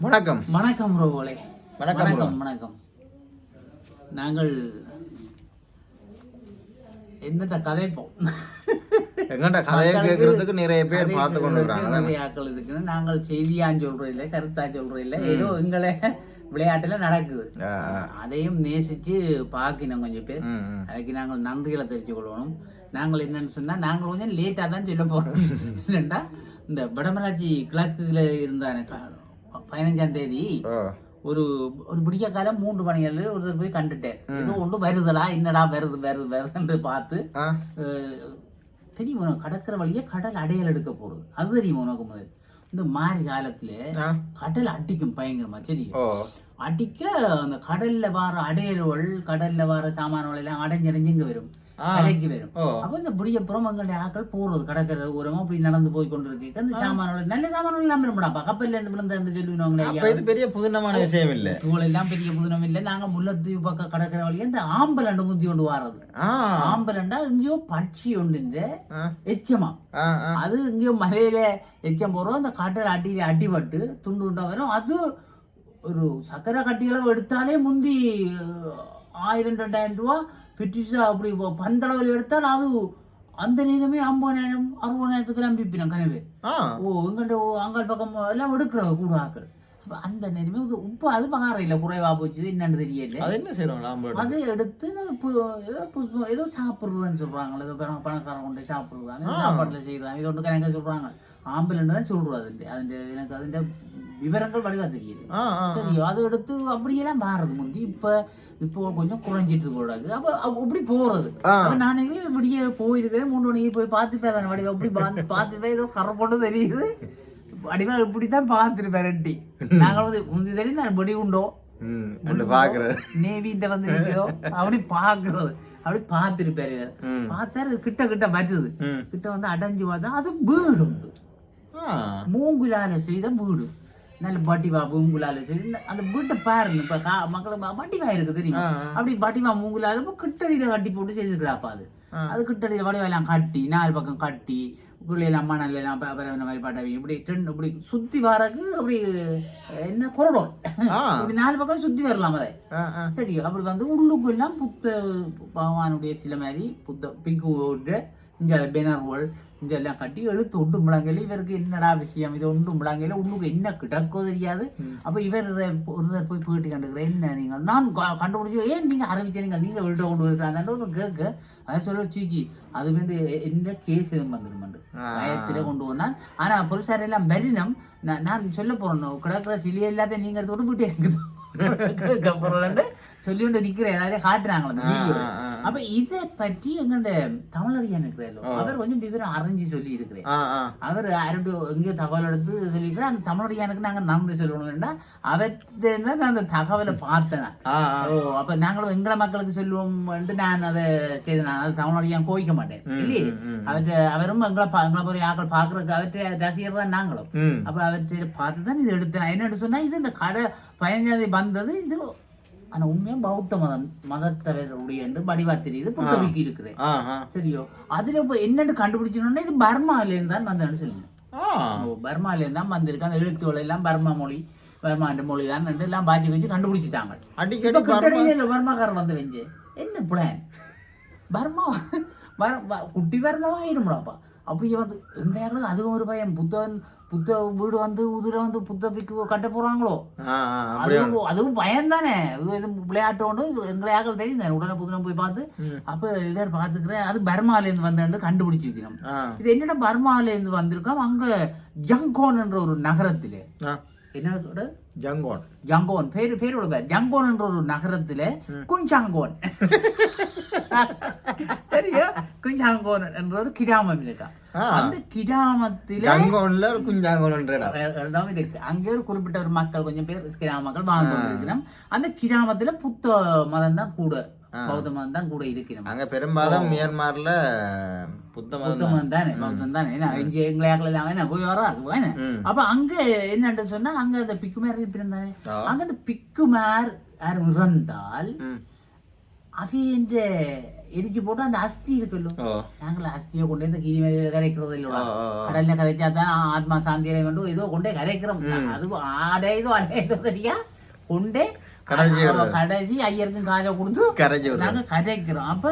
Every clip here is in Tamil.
வணக்கம். வணக்கம் ரோகோலே வணக்கம் வணக்கம் வணக்கம். நாங்கள் என்னத்த கதைப்போம்? எங்கள்கிட்ட கதையை கேட்கறதுக்கு நிறைய பேர் பார்த்து கொண்டு நிறைய ஆட்கள் இருக்குன்னு நாங்கள் செய்தியா சொல்றோம் இல்ல கருத்தா சொல்றோம் இல்ல ஏதோ எங்களை விளையாட்டுல நடக்குது. அதையும் நேசிச்சு பார்க்கணும் கொஞ்சம் பேர். அதுக்கு நாங்கள் நன்றிகளை தெரிஞ்சு கொள்ளணும் நாங்கள் என்னன்னு சொன்னா நாங்கள் கொஞ்சம் லேட்டா தான் சொல்ல போறோம். என்னண்டா இந்த வடமராட்சி கிழக்குல இருந்தான. பதினஞ்சாம் தேதி ஒரு ஒரு விடிய காலம் மூன்று மணிகள் ஒருத்தர் போய் கண்டுட்டேன். ஏதோ ஒன்று வருதலா என்னடா வருது வருது வருதுன்னு பார்த்து தெரியுமா உனக்கு? கடற்கரை வழியே கடல் அடையல் எடுக்க போகுது. அது தெரியுமா உனக்கு முதல்? இந்த மாரி காலத்துல. கடல் அடிக்கும் பயங்கரமா சரியா ஓ. அடிக்க அந்த கடல்ல வர அடையல்கள் கடல்ல வர சாமான்கள் எல்லாம் அடைஞ்சடைஞ்சு இங்க வரும். கரைக்கு வரும். அப்ப இந்த புடியப்புறம் எங்களுடைய ஆட்கள் போறது கடற்கரை ஓரமா அப்படி நடந்து போய் கொண்டு இருக்கு அந்த சாமான்கள் நல்ல சாமான்கள் எல்லாம் வரும்டாப்பா கப்பல்ல இருந்து விழுந்து சொல்லுவாங்களே இது பெரிய புதினமான விஷயம் இல்ல தூள் எல்லாம் பெரிய புதுனம் இல்லை நாங்க முல்லத்தீவு பக்கம் கடற்கரை வழியா இந்த ஆம்பலண்டு முந்தி கொண்டு வாரது. ஆம்பலண்டா எங்கேயோ பட்சி உண்டு ஆ, எச்சமா. அது இங்கேயோ மலையில எச்சம் போறோம். அந்த கடல் அடி அடிபட்டு துண்டு துண்டா வரும். அது ஒரு சக்கரை கட்டிகளை எடுத்தாலே முந்தி ஆயிரம் ரெண்டாயிரம் ரூபா பிரிட்டிஷா அப்படி இப்போ பந்தளவில் எடுத்தால் அது அந்த நேரமே ஐம்பதாயிரம் அறுபதாயிரத்துக்கு எல்லாம் பிப்பினோம் கனவே. ஓ எங்கள்கிட்ட அங்காள் பக்கம் எல்லாம் எடுக்கிறாங்க கூட ஆக்கள். அப்ப அந்த நேரமே இது உப்பு அது பகாரம் இல்லை குறைவா போச்சு என்னன்னு தெரியல. அது என்ன செய்யறோம் லாம்பு அதை எடுத்து ஏதோ புஷ்பம் ஏதோ சாப்பிடுறதுன்னு சொல்றாங்க ஏதோ பண- பணக்காரன் கொண்டு சாப்பிடுறாங்க சாப்பாட்டுல செய்யறாங்க. இது ஒன்று கணக்க சொல்றாங்க. ஆம்புலன்னு தான் சொல்றோம் அது அது எனக்கு அதிന്റെ விவரங்கள் வடிவா தெரியுது. சரியோ அதை எடுத்து அப்படியெல்லாம் மாறுது முந்தி. இப்ப இப்போ கொஞ்சம் குறைஞ்சிட்டு கூடாது. அப்ப இப்படி. அப்ப நான் இப்படியே போயிருக்கிறேன் மூணு மணிக்கு போய் பார்த்துப்பேன் தானே வடிவா அப்படி பார்த்து பார்த்துப்பேன். ஏதோ கரை போட்டு தெரியுது. வடிவா இப்படித்தான் பார்த்துருப்பேன் ரெட்டி. நாங்கள் வந்து முந்தி தெரியும் நான் வெடி உண்டோ? பாக்குறது நேவிட்ட வந்து அப்படி பார்க்கறது. அப்படி பார்த்துருப்பாரு. பார்த்தாரு கிட்ட கிட்ட வருது கிட்ட வந்து அடைஞ்சு பார்த்தா அது வீடு உண்டு மூங்குலால செய்த வீடு. நல்ல பட்டிவா செய்து இந்த- அந்த வீட்டை பாருங்க இப்ப கா மக்களுக்கு பட்டிவா இருக்கு தெரியுமா. அப்படி பட்டிவா மூங்குலால கிட்டடியில கட்டி போட்டு செய்திருக்கிறாப்பா அது. அது கிட்டடியில வடிவா எல்லாம் கட்டி நாலு பக்கம் கட்டி குள்ளையில அம்மா நல்ல எல்லாம் இந்த மாதிரி பாட்டவி இப்படி டென் இப்படி சுத்தி வரக்கு அப்படி என்ன கொரடோல் ஆ. இப்படி நாலு பக்கம் சுத்தி வரலாம் அதை சரி அப்படி வந்து உள்ளுக்கெல்லாம் புத்த பகவானுடைய சில மாதிரி புத்த பிங்கு இங்கே பெனர்வோல் இங்க எல்லாம் கட்டி எழுத்து ஒன்று முழங்கையில் இவருக்கு என்னடா விஷயம்? இது ஒன்று முழங்கையில் உள்ளுக்கு என்ன கிடக்கோ தெரியாது. அப்போ இவர் ஒருத்தர் போய் போயிட்டு கண்டுக்கிறேன். என்ன நீங்கள்? நான் கண்டுபிடிச்சி ஏன் நீங்கள் ஆரம்பிச்சீங்க? நீங்கள் வீட்டை கொண்டு வருகிறாங்க ஒன்று கேட்க அதை சொல்ல சீச்சி அது வந்து எந்த கேஸ் வந்துருமாண்டு ஆ. பயத்தில் கொண்டு வந்தான். ஆனால் புருஷார் எல்லாம் பரிணம் நான் சொல்ல போறேன். கிடக்கிற சிலிய எல்லாத்தையும் நீங்கள் எடுத்து விட்டு போயிட்டே இருக்குது சொல்லி கொண்டு நிக்கிறேன். எல்லாரையும் காட்டுறாங்களே அப்ப இதை பற்றி எங்கண்ட தமிழடியான் இருக்கிறாரோ. அவர் கொஞ்சம் விவரம் அறிஞ்சு சொல்லி இருக்கிறேன் அவர் யாருடைய எங்கேயோ தகவல் எடுத்து சொல்லியிருக்கிறேன் அந்த தமிழடியானுக்கு நாங்க நன்றி வேண்டாம் அவர்கிட்ட நான் அந்த தகவலை பார்த்தேன் ஓ அப்ப நாங்களும் எங்களை மக்களுக்கு சொல்லுவோம் நான் அதை செய்து நான் அது தமிழடியான் கோவிக்க மாட்டேன். இல்லையே. அவற்றை அவரும் எங்களை எங்களை போய் ஆக்கள் பாக்குறதுக்கு அவற்றை ரசிகர் தான் நாங்களும். அப்ப அவற்றை பார்த்து தான் இது எடுத்தேன். என்னன்னு சொன்னா இது இந்த கடை பயஞ்சாதி வந்தது இது ஆனா உண்மையா பௌத்த மதம் மதத்தவருடைய என்று வடிவா தெரியுது ஆ. ஆ சரியோ? அதுல இப்ப என்னன்னு கண்டுபிடிச்சோம்னா இது பர்மால இருந்து தான் வந்தேன்னு சொல்லுங்க. ஆ. ஓ பர்மால இருந்து தான் வந்திருக்கு. அந்த எழுத்துக்கள் எல்லாம் பர்மா மொழி பர்மாண்ட மொழி தான் எல்லாம் பாய்ச்சி வச்சு கண்டுபிடிச்சிட்டாங்க. அடிக்கடி கிட்டடியில இல்ல பர்மாக்காரர் வந்து வெஞ்சு? என்ன பிளான் பர்மா குட்டி பர்மாவா ஆயிடும்டாப்பா அப்படியே வந்து இடத்துல அதுவும் ஒரு பயம் புத்தன் புத்த வீடு வந்து உதிர வந்து புத்த பிக்கு கட்ட போறாங்களோ? அதுவும் அதுவும் பயம் தானே இது விளையாட்டு ஒன்று எங்களை ஆக்கள் தெரியும். தானே உடனே புதினம் போய் பார்த்து. அப்ப இதர் பார்த்துக்கிறேன். அது பர்மால இருந்து வந்தேன்னு கண்டுபிடிச்சிருக்கிறோம் ஆ. இது என்னடா பர்மால இருந்து வந்திருக்கோம்? அங்க ஜங்கோன் என்ற ஒரு நகரத்திலே. என்ன ஜங்கோன் ஜங்கோன் பேரு பேரோட பேர். ஜங்கோன் என்ற ஒரு நகரத்திலே குஞ்சாங்கோன் சரியா குஞ்சாங்கோன் என்ற ஒரு கிராமம் இருக்கா. அந்த கிராமத்திலே ஜங்கோன்ல ஒரு குஞ்சாங்கோன்ற இடம். இடம் இருக்கு. அங்கே ஒரு குறிப்பிட்ட ஒரு மக்கள் கொஞ்சம் பேர் கிராம மக்கள் வாழ்ந்து அந்த கிராமத்துல புத்த மதம் தான் கூட. பௌத்த மதம் தான் கூட இருக்கிறோம் அங்க பெரும்பாலும் மியான்மர்ல புத்த மதம் தானே பௌத்தம் தானே என்ன இங்க எங்களை எல்லாம் என்ன போய் வர என்ன? ம். அப்ப அங்க என்னன்னு சொன்னா அங்க அந்த பிக்குமார் இருப்பிருந்தானே ஆ. அங்க அந்த பிக்குமார் யாரும் இறந்தால். அவியன்ற எரிச்சு போட்டு அந்த அஸ்தி இருக்குல்லோ நாங்கள் அஸ்தியை கொண்டு வந்து கீழே கரைக்கிறது இல்லையா. கடல்ல கரைச்சா தான் ஆத்மா சாந்தியை வேண்டும் ஏதோ கொண்டே கரைக்கிறோம். அது ஆடையதோ அடையதோ சரியா கொண்டே கடைசி ஐயருக்கும் காஜை கொடுத்து கரைச்சி விடுறது. நாங்க கரைக்கிறோம் அப்ப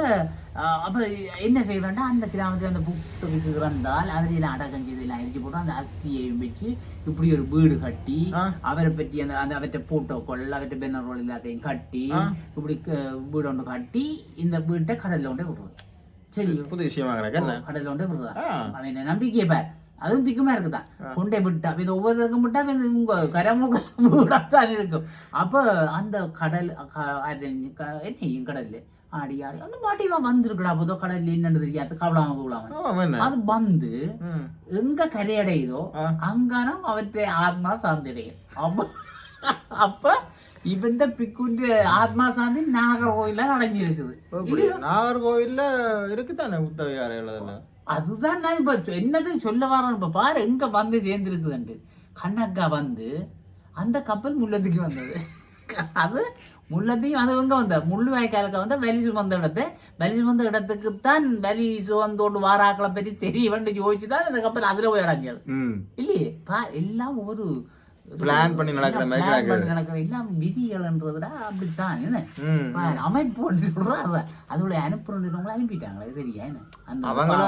அப்ப என்ன செய்யறோம்னா அந்த கிராமத்துல அந்த புத்தகத்துக்கு இறந்தால் அவரையெல்லாம் அடக்கம் செய்து எல்லாம் எரிஞ்சு போட்டு அந்த அஸ்தியையும் வச்சு இப்படி ஒரு வீடு கட்டி. அவரை பற்றி அந்த அந்த அவற்றை போட்டோக்கள் அவற்றை பெண்ணர்கள் எல்லாத்தையும் கட்டி. இப்படி வீடு ஒன்று கட்டி இந்த வீட்டை கடல்ல கொண்டே விடுவோம் சரி புது விஷயமா கடல்ல கொண்டே ஆ. அவன் என்ன நம்பிக்கையை பார் அதுவும் பிக்குமா இருக்குதான் கொண்டே விட்டா இது ஒவ்வொருத்தருக்கும் விட்டா இது உங்க கரமுக வீடாத்தான் இருக்கும் அப்ப அந்த கடல் என்னையும் கடல்ல ஆடி ஆடி அந்த மாட்டிவா வந்திருக்குடா போதோ கடல்ல என்னன்னு தெரியாது கவலாம என்ன அது வந்து. எங்க கரையடையுதோ. அங்கானம் அவற்றை ஆத்மா சாந்திடையும் அப்ப அப்ப இவந்த பிக்குண்டு ஆத்மா சாந்தி நாகர்கோயில அடைஞ்சிருக்குது அப்படி நாகர்கோவில்ல இருக்குதானே புத்தவிகாரம் அதெல்லாம் அதுதான் நான் இப்ப என்னது சொல்ல வரேன். இப்ப பாரு எங்க வந்து சேர்ந்துருக்குதுன்ட்டு. கண்ணக்கா வந்து அந்த கப்பல் முள்ளத்துக்கு வந்தது. அது முள்ளத்தையும் அது எங்க வந்த? முள்ளு வாய்க்காலுக்கு வந்து வலி சுமந்த இடத்து. வலி சுமந்த இடத்துக்கு தான் வலி சுமந்தோண்டு வாராக்களை பற்றி தெரிய வந்து யோசிச்சு தான் அந்த கப்பல் அதுல போய் அடைஞ்சது இல்லையே? பா எல்லாம் ஒரு Plan பண்ணி நடக்கிற மாதிரி நடக்குது. நடக்கிற எல்லாம் விதிகள்ன்றதுடா அப்படித்தான். என்ன? அமைப்புன்னு சொல்றது அதான் அதோட அனுப்புறவங்களை அனுப்பிட்டாங்களே சரியா? என்ன? அவங்கள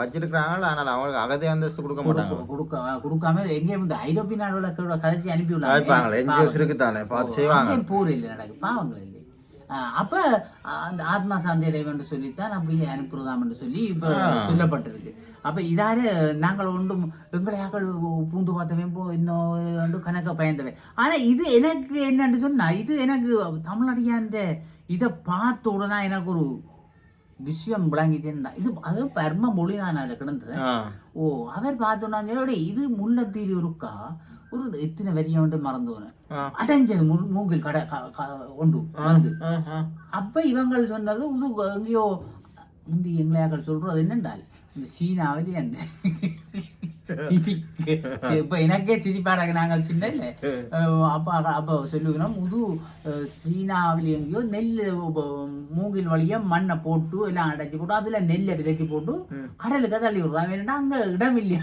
வச்சிருக்கிறாங்க ஆனால் அவங்களுக்கு அகதி அந்தஸ்து கொடுக்க மாட்டாங்க கொடுக்க- கொடுக்க கொடுக்காம எங்கேயும் இந்த ஐரோப்பிய நாடுகள கதைச்சி அனுப்பி வைப்பாங்களே என்ஜிஓஸ் இருக்குதானே? பார்த்து செய்வாங்க. போர் இல்லை நடக்கு. பாவங்கள் இல்லை. அப்ப அந்த ஆத்மா சாந்தி அடைவென்று சொல்லித்தான் அப்படியே அனுப்புறதாம் என்று சொல்லி இப்ப சொல்லப்பட்டிருக்கு. அப்ப இதாரு நாங்கள் ஒன்றும் எங்களையாக்கள் பூந்து பார்த்தவன் போ இன்னும் கணக்க பயந்தவன். ஆனா இது எனக்கு என்னன்னு சொன்னா இது எனக்கு தமிழடியான்ற இதை பார்த்த உடனே எனக்கு ஒரு விஷயம் விளங்கிட்டேன்னா இது அது பர்ம மொழி தான் அதில் கிடந்தது ஓ அவர் பார்த்தோன்னா இது முல்லைத்தீவு இருக்கா? ஒரு எத்தனை வரியா வந்து மறந்தவன. ஆ. அடைஞ்சது மூங்கில் கடை உண்டு வந்து. அப்ப இவங்கள் சொன்னது இது எங்கேயோ முந்தி எங்களையாக்கள் சொல்றது என்னென்றால் இந்த சீனாவில் என்ன? இப்ப எனக்கே சிரிப்பாடாக நாங்கள் சின்ன இல்லை அப்போ அப்போ சொல்லுகிறோம் அஹ், சீனாவில் எங்கேயோ நெல் மூங்கில் வழியா மண்ணை போட்டு எல்லாம் அடைச்சி போட்டு அதுல நெல்லை விதைச்சு போட்டு கடலுக்கு தள்ளி விடுறா வேணும்னா அங்க இடம் இல்லையா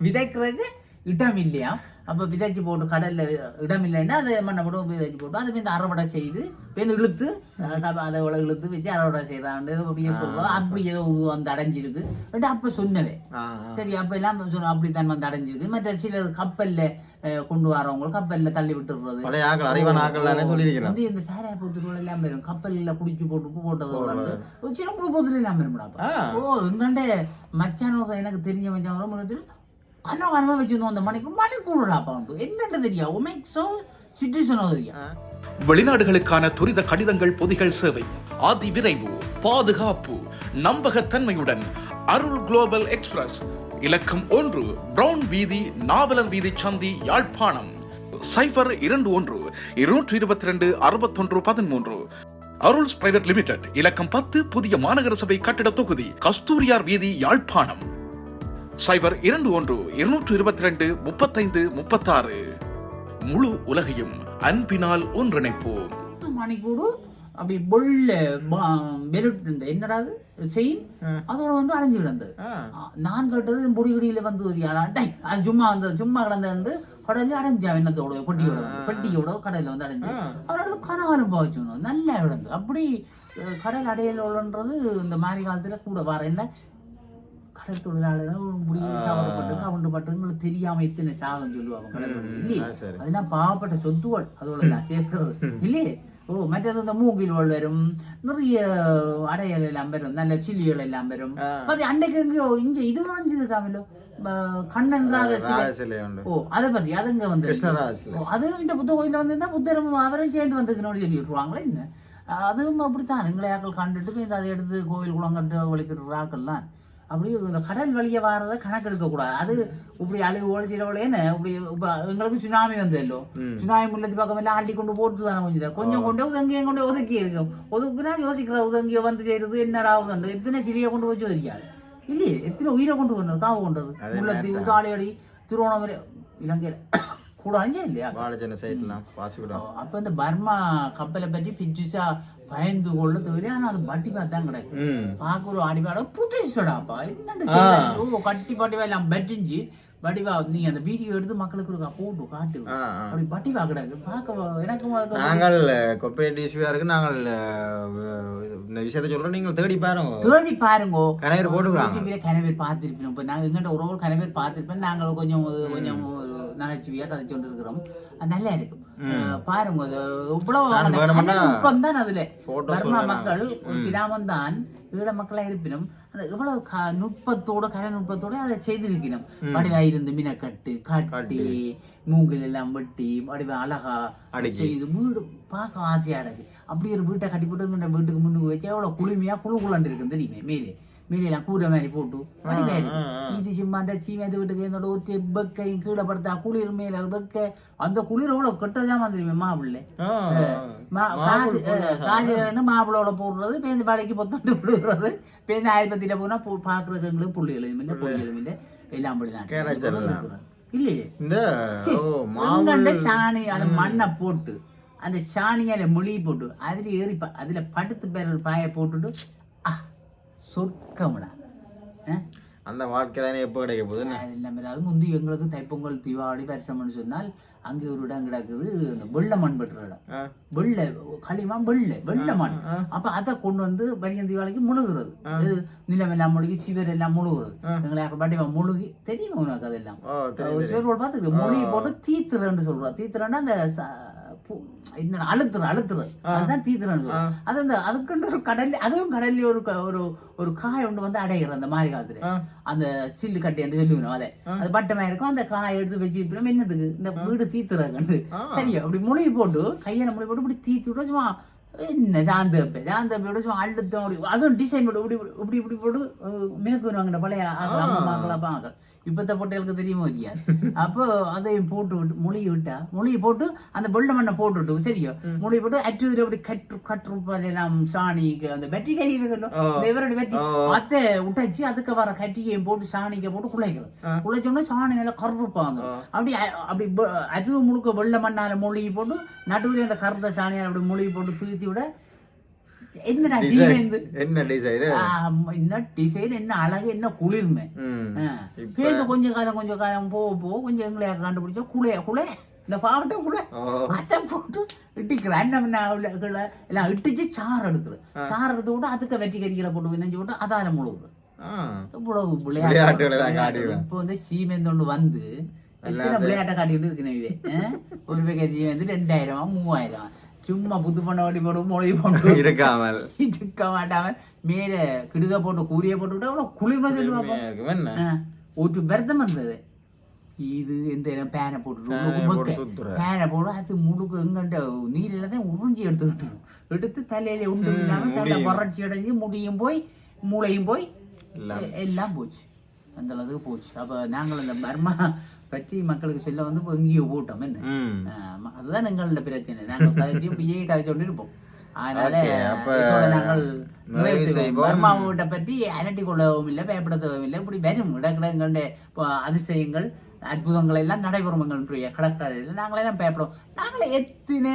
விதைக்கிறதுக்கு இடம் இல்லையா அப்ப விதைச்சு போட்டு கடல்ல இடம் இல்லைன்னா அதை மண்ணை போட்டு விதைச்சு போட்டு அதை வந்து அறுவடை செய்து பேருந்து இழுத்து அதை இவ்வளவு இழுத்து வச்சு அறுவடை செய்யறான் அப்படியே சொல்றோம் அப்படி ஏதோ வந்து அடைஞ்சிருக்கு. ரெண்டு அப்ப சொன்னவே. சரி அப்ப எல்லாம் சொன்ன அப்படித்தான் வந்து அடைஞ்சிருக்கு. மற்ற சிலர் கப்பல்ல கொண்டு வரவங்க கப்பல்ல தள்ளி விட்டுறது தானே வந்து இந்த சாராய பொத்துகள் எல்லாம் வரும். கப்பல்ல குடிச்சு போட்டு போட்டது வந்து சின்ன குடி பொத்துல எல்லாம் வரும்டாப்பா ஆ. ஓ எங்கண்ட மச்சான் எனக்கு தெரிஞ்ச மச்சான் வரும் வச்சுருந்தோம் அந்த மனைக்கு மணி கூடுடாப்பா வந்து என்னன்னு தெரியும் ஒமேக்ஸோ சிட்டிசனோ தெரியா? வெளிநாடுகளுக்கான துரித கடிதங்கள் பொதிகள் சேவை. அதி விரைவு பாதுகாப்பு நம்பகத்தன்மையுடன் அருள் குளோபல் எக்ஸ்பிரஸ். இலக்கம் ஒன்று பிரவுன் வீதி நாவலர் வீதி சந்தி யாழ்ப்பாணம். சைபர் இரண்டு ஒன்று இருநூற்றி இருபத்தி ரெண்டு அறுபத்தொன்று பதிமூன்று. Aruls private limited. இலக்கம் பத்து புதிய மாநகர சபை கட்டிட தொகுதி கஸ்தூரியார் வீதி யாழ்ப்பாணம். சைபர் இரண்டு ஒன்று இருநூற்று இருபத்தி ரெண்டு முப்பத்தைந்து முப்பத்தாறு. முழு உலகையும் அன்பினால் ஒன்றிணைப்போம். மணிக்கூடு அப்படி பொல்ல பெருட் இந்த என்னடா அது? செயின்? அதோட வந்து அடைஞ்சு கிடந்தது. நான் கேட்டது முடிகடியில வந்து ஒரு அது சும்மா அந்த சும்மா கிடந்த வந்து கடல்ல அடைஞ்சா என்னத்தோட பெட்டியோட வந்து, பெட்டியோட கடல்ல வந்து அடைஞ்சு. அவரோட கனகாரம் போச்சு நல்லா கிடந்து அப்படி கடல் அடையலன்றது இந்த மாதிரி காலத்துல கூட வர என்ன? கடல் தொழிலாளர்கள் ஒரு முடி தவறப்பட்டு கவுண்டு பட்டுங்களுக்கு தெரியாம எத்தனை சாதம் சொல்லுவாங்க கடல் இல்லையே. அதெல்லாம் பாவப்பட்ட சொத்துகள் அதோட சேர்க்கிறது. இல்லையே? நிறைய அடையல் எல்லாம் வரும். நல்ல சில்லிகள் எல்லாம் வரும். ஆ. அது அன்னைக்கு எங்கேயோ இங்க இது வரைஞ்சிருக்காமலோ? கண்ணன் ஓ அதை பத்தி அது இங்க வந்து அது இந்த புத்த கோயில்ல வந்து புத்தரும் அவரும் சேர்ந்து வந்திருக்கணும்னு சொல்லி விட்டுருவாங்களே என்ன? அதுவும் அப்படித்தான். எங்களை ஆக்கள் கண்டுட்டு அதை எடுத்து கோயில் குளம் கட்டு வலிக்கிட்டு ஆக்கள்லாம் அப்படி இந்த கடல் வழியே வாரதை கணக்கெடுக்க கூடாது அது இப்படி அழுகு ஒழிச்சிடவளே என்ன? இப்படி இப்ப எங்களுக்கு சுனாமி வந்தല്ലോ சுனாமி முல்லத்தி பக்கம் எல்லாம் அள்ளி கொண்டு போட்டு தானே கொஞ்சம் கொஞ்சம் கொண்டு உதங்கியும் கொண்டு ஒதுக்கி இருக்கும் ஒதுக்குனா யோசிக்கிற உதங்கிய வந்து செய்யறது என்னடா உதண்டு? எத்தனை சிறிய கொண்டு போய் ஒதுக்கியாது இல்லையே எத்தனை உயிரை கொண்டு வந்தது? காவு கொண்டது. முல்லத்தி உதாளியடி திருவோணமலை இலங்கையில். கூட அஞ்சே இல்லையா? அப்ப இந்த பர்மா கப்பலை பற்றி பிச்சுச்சா பயந்து கொள்ள தவிர ஆனா அது பட்டி தான் கிடக்கு ம். பார்க்குற அடிவாட புதுசுடாப்பா என்னண்டு கட்டி பட்டிவா எல்லாம் பட்டிஞ்சு வடிவா நீங்க அந்த வீடியோ எடுத்து மக்களுக்கு இருக்கா போட்டு காட்டு. அப்படி பட்டிவா கிடக்கு. பார்க்க எனக்கும் நாங்கள் கொப்பரேட் இஷ்யூவாக இருக்கு. நாங்கள் இந்த விஷயத்தை சொல்கிறோம் நீங்கள் தேடி பாருங்க. தேடி பாருங்கோ. போட்டுக்கிறாங்க. யூடியூப்ல கனவேர் பார்த்திருப்போம் இப்போ நாங்கள் எங்கிட்ட ஒரு ஒரு கனவேர் பார்த்திருப்பேன். நாங்கள் கொஞ்சம் ஒரு- கொஞ்சம் ஒரு நகைச்சுவையாக கொண்டு இருக்கிறோம் நல்லா இருக்கும் பாருங்க இவ்வளவு அதுல. பர்மா மக்கள் ஒரு கிராமம் தான் ஈழ மக்களா இருப்பினும் க- நுட்பத்தோட கலை நுட்பத்தோட அதை செய்திருக்கணும். வடிவா இருந்து மினக்கட்டு கட்டி மூங்கில் எல்லாம் வெட்டி வடிவா அழகா செய்து வீடு பார்க்க ஆசையா இருக்கு. அப்படி ஒரு வீட்டை கட்டி போட்டு வீட்டுக்கு முன்னுக்கு வச்சு எவ்வளவு குளுமையா குழு குளாண்டு இருக்கும் தெரியுமே மேலே. மேலே எல்லாம் கூரை மாதிரி போட்டு வடிவா இருக்கு. இது சும்மா அந்த சீமை வீட்டுக்கு என்னோட ஒத்தி பெக்கையும் கீழே படுத்தா குளிர் மேல வெக்க அந்த குளிர் எவ்வளவு கெட்டதாம தெரியுமே மாப்பிள்ளை காசு காஜு மாப்பிளோட போடுறது பேருந்து பாடைக்கு பொத்தண்டு விடுறது பேருந்து ஆயிரத்தில போனா போ- பாக்குறதுக்கு எங்களுக்கு புள்ளிகளும் இல்லை புள்ளிகளும் இல்லை எல்லாம் அப்படிதான் இல்லையே இந்த சாணி அந்த மண்ணை போட்டு அந்த சாணியால மொழி போட்டு அதுல ஏறி அதுல படுத்து பேர் பாய போட்டுட்டு சொர்க்கம்டா? அந்த வாழ்க்கை தானே எப்போ கிடைக்க போகுது இல்லாமல் அது முந்தி எங்களுக்கு தைப்பொங்கல் தீபாவளி வருஷம்னு சொன்னால் அங்கே ஒரு இடம் கிடக்குது இந்த வெள்ளை மண் பெற்ற இடம். வெள்ளை களிமா வெள்ளை வெள்ளை மண். அப்ப அதை கொண்டு வந்து வரியன் தீபாவளிக்கு முழுகிறது. இது நிலம் எல்லாம் முழுகி சிவர் எல்லாம் முழுகிறது. எங்களை பாட்டி முழுகி தெரியுமா உனக்கு அதெல்லாம்? சிவர் பார்த்துக்கு மொழி போட்டு தீத்துறன்னு சொல்றா தீத்துறன்னா அந்த என்ன அழுத்துற அழுத்துறது அதுதான் தீத்துறன்னு சொல்றோம். அது அந்த அதுக்குண்டு ஒரு கடல்ல அதுவும் கடல்ல ஒரு ஒரு ஒரு காய் ஒன்று வந்து அடையிற அந்த மாதிரி காலத்துல. அந்த சில்லு கட்டி என்று சொல்லுவோம் அதை. அது பட்டமா இருக்கும். அந்த காயை எடுத்து வச்சு இப்படி என்னதுக்கு? இந்த வீடு ஆ. சரியா அப்படி முளி போட்டு கையில முளி போட்டு இப்படி தீத்து விட்டு சும்மா என்ன சாந்த அப்ப சாந்த அப்ப சும்மா அழுத்தம் அப்படி அதுவும் டிசைன் போட்டு இப்படி இப்படி இப்படி போட்டு மினுக்கு வருவாங்க பழைய மாக்கள் அப்பா ஆக்கள் இப்பத்த பொட்டைகளுக்கு தெரியுமோ இல்லையா? அப்போ அதையும் போட்டு விட்டு மொழியை விட்டா மொழியை போட்டு அந்த வெள்ளை மண்ணை போட்டுட்டு சரியோ? மொழியை போட்டு அற்றுதில் அப்படி கற்று கற்று எல்லாம் சாணிக்கு அந்த வெட்டி கறி இவரோட வெட்டி அதை உடைச்சு அதுக்கு வர கட்டியையும் போட்டு சாணிக்க போட்டு குழைக்கிறது குழைச்சோம்னா சாணி நல்லா கருப்பாங்க அப்படி அப்படி அருவு முழுக்க வெள்ளை மண்ணால மொழியை போட்டு நடுவில் அந்த கருத்த சாணியால் அப்படி மொழியை போட்டு தூத்தி விட சீமேந்து என்ன டிசைன் என்ன டிசைன் என்ன அழகு என்ன குளிர்மை. பேருந்து கொஞ்ச காலம் கொஞ்ச காலம் போக போக கொஞ்சம் எங்களை கண்டுபிடிச்சா குளைய குளை. இந்த பாவட்டை குளை. அதை போட்டு இட்டிக்கிறேன் என்ன எல்லாம் இட்டிச்சு சாறு எடுக்குது. சாறு எடுத்து விட்டு அதுக்கு வெட்டி கறிகளை போட்டு நெஞ்சு விட்டு அதால முழுகுது. இவ்வளவு விளையாட்டு. இப்போ வந்து சீமேந்தொண்டு வந்து விளையாட்டை காட்டிட்டு ஆ? ஒரு பேக்கெட் சீமேந்து ரெண்டாயிரமா மூவாயிரம். சும்மா புது பண்ண வட்டி போட்டு மொழி போட்டு இருக்காமல். இருக்க மாட்டாம மேல கிடுக போட்டு கூரிய போட்டு குளிர்மா சொல்லுவாப்பா இருக்கும். என்ன? ஆ, ஒரு விரதம் வந்தது. இது இந்த பேனை போட்டு. பேனை போட்டு அது முழுக்க எங்கண்ட நீரில தான் உறிஞ்சி எடுத்துக்கிட்டு எடுத்து தலையில உண்டு இல்லாம தலை வறட்சி அடைஞ்சு முடியும் போய் மூளையும் போய் எல்லாம் போச்சு. அந்த அளவுக்கு போச்சு. அப்ப நாங்கள் அந்த பர்மா பற்றி மக்களுக்கு சொல்ல வந்து எங்கேயோ போட்டோம் என்ன? அதுதான் எங்களோட பிரச்சனை. நாங்கள் கதைச்சு இப்படியே கதைச்சோண்டு இருப்போம். அதனால நாங்கள் நிறைவு நிறைவு செய்வோம். செய்வோம். பர்மா வீட்டை பற்றி அலட்டி கொள்ளவும் இல்லை பயப்படுத்தவும் இல்லை. இப்படி வரும். இடக்கிட எங்களுடைய இப்போ அதிசயங்கள் அற்புதங்கள் எல்லாம் நடைபெறும் எங்களுடைய கடற்கரையில். நாங்களெல்லாம் பயப்படுவோம். நாங்கள் எத்தனை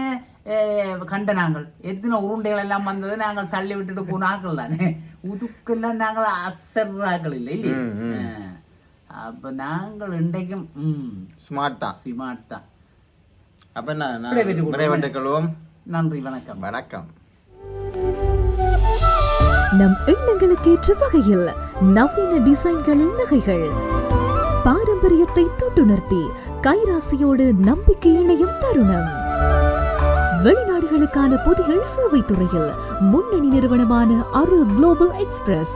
கண்ட நாங்கள்? எத்தனை உருண்டைகள் எல்லாம் வந்தது நாங்கள் தள்ளி விட்டுட்டு போன ஆக்கள் தானே? உதுக்கெல்லாம் நாங்கள் அசர்றாக்கள் இல்லை இல்லையா. அப்ப நாங்கள் இன்றைக்கும் ம். ஸ்மார்ட் தான் ஸ்மார்ட் தான் அப்ப என்ன நான் விடைபெற்றுக் கொள்வோம். விடைபெற்றுக் கொள்வோம் நன்றி வணக்கம். வணக்கம். நம் எண்ணங்களுக்கேற்ற வகையில் நவீன டிசைன்களில் நகைகள். பாரம்பரியத்தை தொட்டுணர்த்தி கைராசியோடு நம்பிக்கை இணையும் தருணம். வெளிநாடுகளுக்கான பொதிகள் சேவை துறையில் முன்னணி நிறுவனமான அருள் குளோபல் எக்ஸ்பிரஸ்